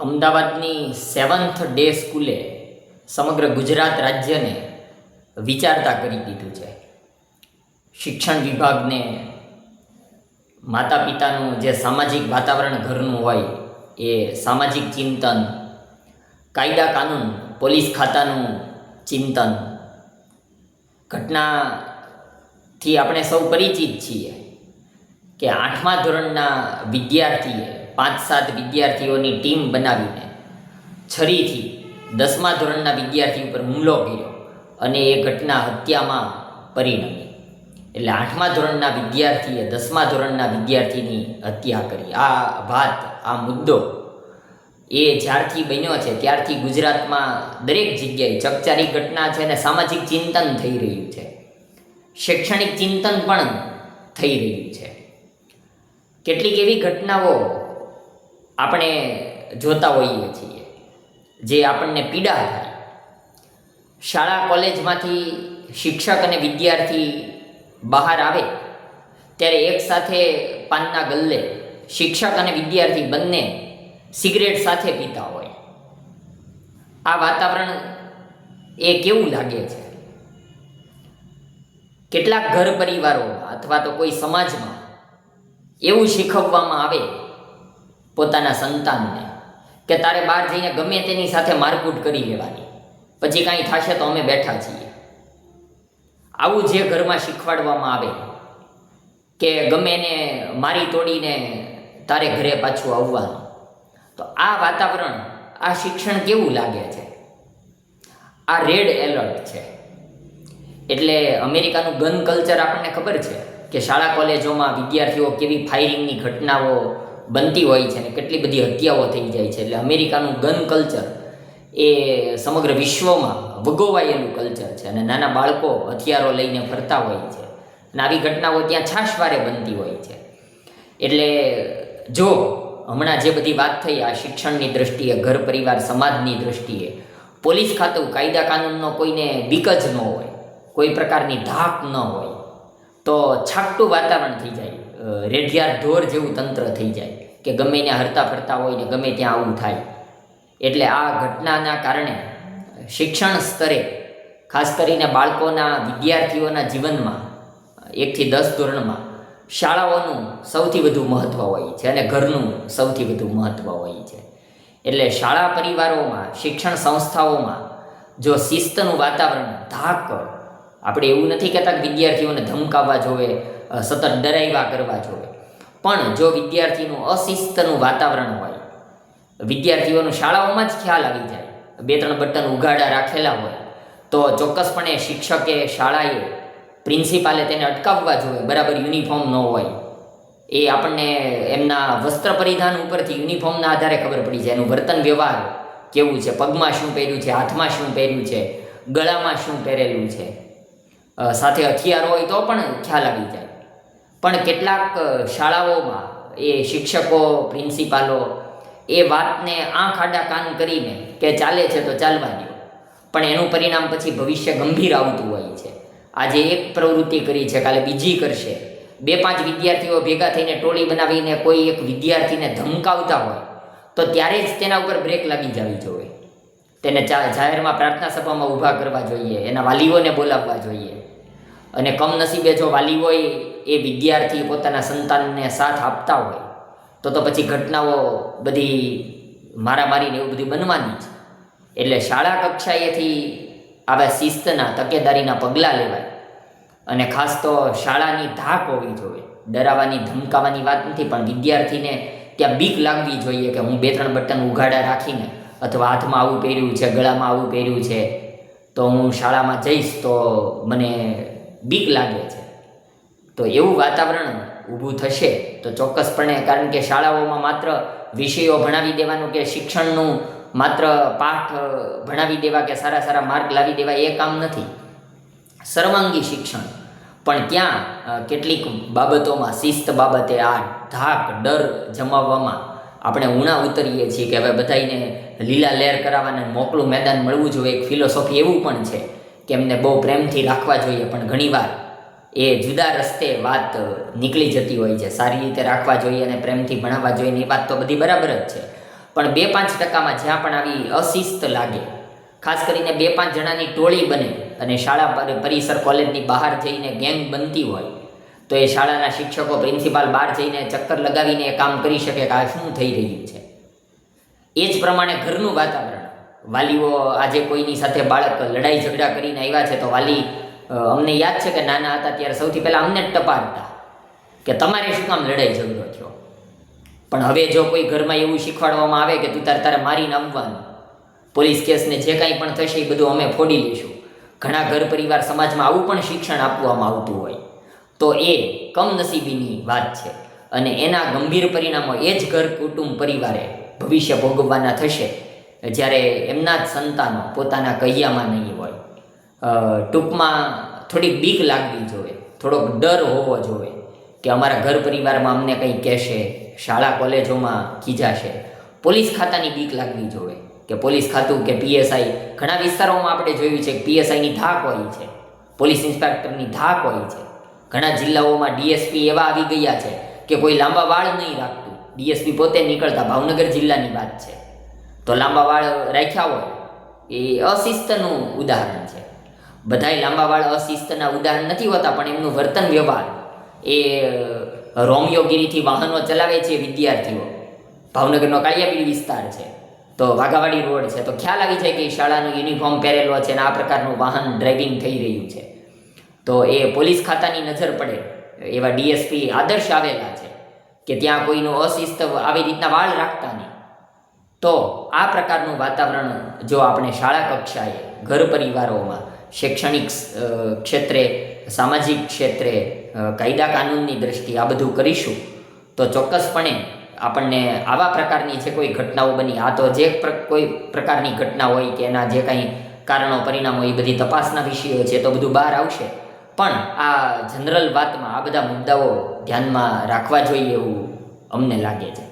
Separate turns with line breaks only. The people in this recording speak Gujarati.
અમદાવાદની સેવન્થ ડે સ્કૂલે સમગ્ર ગુજરાત રાજ્યને વિચારતા કરી દીધું છે. શિક્ષણ વિભાગને માતા પિતાનું જે સામાજિક વાતાવરણ ઘરનું હોય એ સામાજિક ચિંતન, કાયદા કાનૂન, પોલીસ ખાતાનું ચિંતન ઘટનાથી આપણે સૌ પરિચિત છીએ કે આઠમા ધોરણના વિદ્યાર્થીએ પાંચ સાત વિદ્યાર્થીઓની ટીમ બનાવીને છરીથી દસમા ધોરણના વિદ્યાર્થી ઉપર હુમલો કર્યો અને એ ઘટના હત્યામાં પરિણમી. એટલે આઠમા ધોરણના વિદ્યાર્થીએ દસમા ધોરણના વિદ્યાર્થીની હત્યા કરી. આ વાત, આ મુદ્દો એ જ્યારથી બન્યો છે ત્યારથી ગુજરાતમાં દરેક જગ્યાએ ચકચારી ઘટના છે અને સામાજિક ચિંતન થઈ રહ્યું છે. શૈક્ષણિક ચિંતન પણ થઈ રહ્યું છે. કેટલીક એવી ઘટનાઓ આપણે જોતા હોઈએ છીએ. જે આપણને પીડા થાય. શાળા કોલેજમાંથી શિક્ષક અને વિદ્યાર્થી બહાર આવે, ત્યારે એક સાથે પાનના ગલ્લે શિક્ષક અને વિદ્યાર્થી બંને સિગરેટ સાથે પીતા હોય. આ વાતાવરણ એ કેવું લાગે છે? કેટલાક ઘર પરિવારોમાં અથવા તો કોઈ સમાજમાં એવું શીખવવામાં આવે પોતાના સંતાનને કે તારે બહાર જઈને ગમે તેની સાથે મારકૂટ કરી લેવાની. પછી કાંઈ થશે તો અમે બેઠા છીએ. આવું જે ઘરમાં શીખવાડવામાં આવે કે ગમે એને મારી તોડીને તારે ઘરે પાછું આવવાનું, તો આ વાતાવરણ, આ શિક્ષણ કેવું લાગે છે? આ રેડ એલર્ટ છે. એટલે અમેરિકાનું ગન કલ્ચર આપણને ખબર છે કે શાળા કોલેજોમાં વિદ્યાર્થીઓ કેવી ફાયરિંગની ઘટનાઓ બનતી હોય છે ને કેટલી બધી હત્યાઓ થઈ જાય છે. એટલે અમેરિકાનું ગન કલ્ચર એ સમગ્ર વિશ્વમાં વગોવાયેલું કલ્ચર છે અને નાના બાળકો હથિયારો લઈને ફરતા હોય છે. અને આવી ઘટનાઓ ત્યાં છાશવારે બનતી હોય છે. એટલે જો હમણાં જે બધી વાત થઈ આ શિક્ષણની દ્રષ્ટિએ, ઘર પરિવાર સમાજની દ્રષ્ટિએ, પોલીસ ખાતું કાયદા કાનૂનનો કોઈને બીક જ ન હોય, કોઈ પ્રકારની ધાક ન હોય, તો છાપટું વાતાવરણ થઈ જાય રેઢિયાર ઢોર જેવું તંત્ર થઈ જાય. કે ગમે એને હરતા ફરતા હોય ને ગમે ત્યાં આવું થાય. એટલે આ ઘટનાના કારણે શિક્ષણ સ્તરે, ખાસ કરીને બાળકોના વિદ્યાર્થીઓના જીવનમાં, એકથી દસ ધોરણમાં, શાળાઓનું સૌથી વધુ મહત્ત્વ હોય છે અને ઘરનું સૌથી વધુ મહત્ત્વ હોય છે. એટલે શાળા પરિવારોમાં, શિક્ષણ સંસ્થાઓમાં જો શિસ્તનું વાતાવરણ ધાક, આપણે એવું નથી કહેતા કે વિદ્યાર્થીઓને ધમકાવવા જોવે સતત ડરાવ્યા કરવા જોવે. પણ જો વિદ્યાર્થીનું અશિસ્તનું વાતાવરણ હોય, વિદ્યાર્થીઓનું શાળાઓમાં જ ખ્યાલ આવી જાય, બે ત્રણ બટન ઉઘાડા રાખેલા હોય, તો ચોક્કસપણે શિક્ષકે શાળાએ પ્રિન્સિપાલે તેને અટકાવવા જોઈએ, બરાબર યુનિફોર્મ ન હોય. એ આપણને એમના વસ્ત્ર પરિધાન ઉપરથી યુનિફોર્મના આધારે ખબર પડી જાય, એનું વર્તન વ્યવહાર કેવું છે, પગમાં શું પહેર્યું છે, હાથમાં શું પહેર્યું છે, ગળામાં શું પહેરેલું છે. સાથે હથિયાર હોય તો પણ ખ્યાલ આવી જાય. પણ કેટલાક શાળાઓમાં એ શિક્ષકો, પ્રિન્સિપાલો એ વાતને આંખ આડા કાન કરીને કે ચાલે છે તો ચાલવા દો પણ એનું પરિણામ પછી ભવિષ્ય ગંભીર આવતું હોય છે. આજે એક પ્રવૃત્તિ કરી છે, કાલે બીજી કરશે. બે પાંચ વિદ્યાર્થીઓ ભેગા થઈને ટોળી બનાવીને કોઈ એક વિદ્યાર્થીને ધમકાવતા હોય, તો ત્યારે જ તેના ઉપર બ્રેક લાગી જવી જોઈએ. તેને જાહેરમાં પ્રાર્થના સભામાં ઊભા કરવા જોઈએ, એના વાલીઓને બોલાવવા જોઈએ. અને કમનસીબે જો વાલીઓએ એ વિદ્યાર્થી પોતાના સંતાનને સાથ આપતા હોય, તો તો પછી ઘટનાઓ બધી મારામારીને એવું બધું બનવાની છે એટલે શાળા કક્ષાએથી આવા શિસ્તના, તકેદારીના પગલાં લેવાય. અને ખાસ તો શાળાની ધાક હોવી જોઈએ. ડરાવવાની, ધમકાવાની વાત નથી, પણ વિદ્યાર્થીને ત્યાં બીક લાગવી જોઈએ કે હું બે ત્રણ બટન ઉઘાડા રાખીને અથવા હાથમાં આવું પહેર્યું છે, ગળામાં આવું પહેર્યું છે, તો હું શાળામાં જઈશ તો મને બીક લાગે છે. તો એવું વાતાવરણ ઊભું થશે તો ચોક્કસપણે કારણ કે શાળાઓમાં માત્ર વિષયો ભણાવી દેવાનું કે શિક્ષણનું માત્ર પાઠ ભણાવી દેવા કે સારા સારા માર્ક લાવી દેવા એ કામ નથી. સર્વાંગી શિક્ષણ. પણ ત્યાં કેટલીક બાબતોમાં શિસ્ત બાબતે આ ધાક, ડર જમાવવામાં આપણે ઉણા ઉતરીએ છીએ કે હવે બધાને લીલા લહેર કરાવવાને મોકળું મેદાન મળવું જોઈએ. એક ફિલોસોફી એવું પણ છે કે એમને બહુ પ્રેમથી રાખવા જોઈએ, પણ ઘણીવાર એ જુદા રસ્તે વાત નીકળી જતી હોય છે. સારી રીતે રાખવા જોઈએ અને પ્રેમથી ભણાવવા જોઈએ એ વાત તો બધી બરાબર જ છે. પણ બે પાંચ ટકામાં જ્યાં પણ આવી અશિસ્ત લાગે, ખાસ કરીને બે પાંચ જણાની ટોળી બને અને શાળા પરિસર કોલેજની બહાર જઈને ગેંગ બનતી હોય, તો એ શાળાના શિક્ષકો પ્રિન્સિપાલ બહાર જઈને ચક્કર લગાવીને એ કામ કરી શકે કે આ શું થઈ રહ્યું છે. એ જ પ્રમાણે ઘરનું વાતાવરણ. વાલીઓ આજે કોઈની સાથે બાળક લડાઈ ઝઘડા કરીને આવ્યા છે તો વાલી અમને યાદ છે કે નાના હતા ત્યારે સૌથી પહેલાં અમને જ ટપાડતા કે તમારે શું કામ લડાઈ ઝઘડો થયો? પણ હવે જો કોઈ ઘરમાં એવું શીખવાડવામાં આવે કે તું તારે તારે મારીને આવવાનું, પોલીસ કેસને જે કાંઈ પણ થશે એ બધું અમે ફોડી લઈશું. ઘણા ઘર પરિવાર સમાજમાં આવું પણ શિક્ષણ આપવામાં આવતું હોય. તો એ કમનસીબીની વાત છે અને એના ગંભીર પરિણામો એ જ ઘર કુટુંબ પરિવારે ભવિષ્ય ભોગવવાના થશે જ્યારે એમના જ સંતાનો પોતાના કહ્યામાં નહીં હોય. ટૂંકમાં થોડીક બીક લાગવી જોઈએ. થોડોક ડર હોવો જોઈએ કે અમારા ઘર પરિવારમાં અમને કંઈ કહેશે, શાળા કોલેજોમાં ખીજાશે. પોલીસ ખાતાની બીક લાગવી જોઈએ કે પોલીસ ખાતું કે પીએસઆઈ, ઘણા વિસ્તારોમાં આપણે જોયું છે કે પીએસઆઈની ધાક હોય છે, પોલીસ ઇન્સ્પેક્ટરની ધાક હોય છે. ઘણા જિલ્લાઓમાં ડીએસપી એવા આવી ગયા છે કે કોઈ લાંબા વાળ નહીં રાખતું. ડીએસપી પોતે નીકળતા ભાવનગર જિલ્લાની વાત છે. તો લાંબા વાળ રાખ્યા હોય એ અશિસ્તનું ઉદાહરણ છે. બધાય લાંબા વાળ અશિસ્તના ઉદાહરણ નથી હોતા, પણ એમનું વર્તન વ્યવહાર. એ રોમિયોગીરીથી વાહનો ચલાવે છે વિદ્યાર્થીઓ. ભાવનગરનો કાળિયાબીડ વિસ્તાર છે. તો વાઘાવાડી રોડ છે. તો ખ્યાલ આવી જાય કે શાળાનો યુનિફોર્મ પહેરેલો છે અને આ પ્રકારનું વાહન ડ્રાઇવિંગ થઈ રહ્યું છે. તો એ પોલીસ ખાતાની નજર પડે. એવા ડીએસપી આદર્શ આવેલા છે કે ત્યાં કોઈનું અશિસ્ત આવી રીતના વાળ રાખતા નહીં. તો આ પ્રકારનું વાતાવરણ જો આપણે શાળા કક્ષાએ, ઘર પરિવારોમાં શૈક્ષણિક ક્ષેત્રે, સામાજિક ક્ષેત્રે કાયદા કાનૂનની દ્રષ્ટિએ આ બધું કરીશું, તો ચોક્કસપણે આપણને આવા પ્રકારની જે કોઈ ઘટનાઓ બની, આ તો જે કોઈ પ્રકારની ઘટના હોય કે એના જે કાંઈ કારણો, પરિણામો એ બધી તપાસના વિષયો છે, તો બધું બહાર આવશે. પણ આ જનરલ વાતમાં આ બધા મુદ્દાઓ ધ્યાનમાં રાખવા જોઈએ એવું અમને લાગે છે.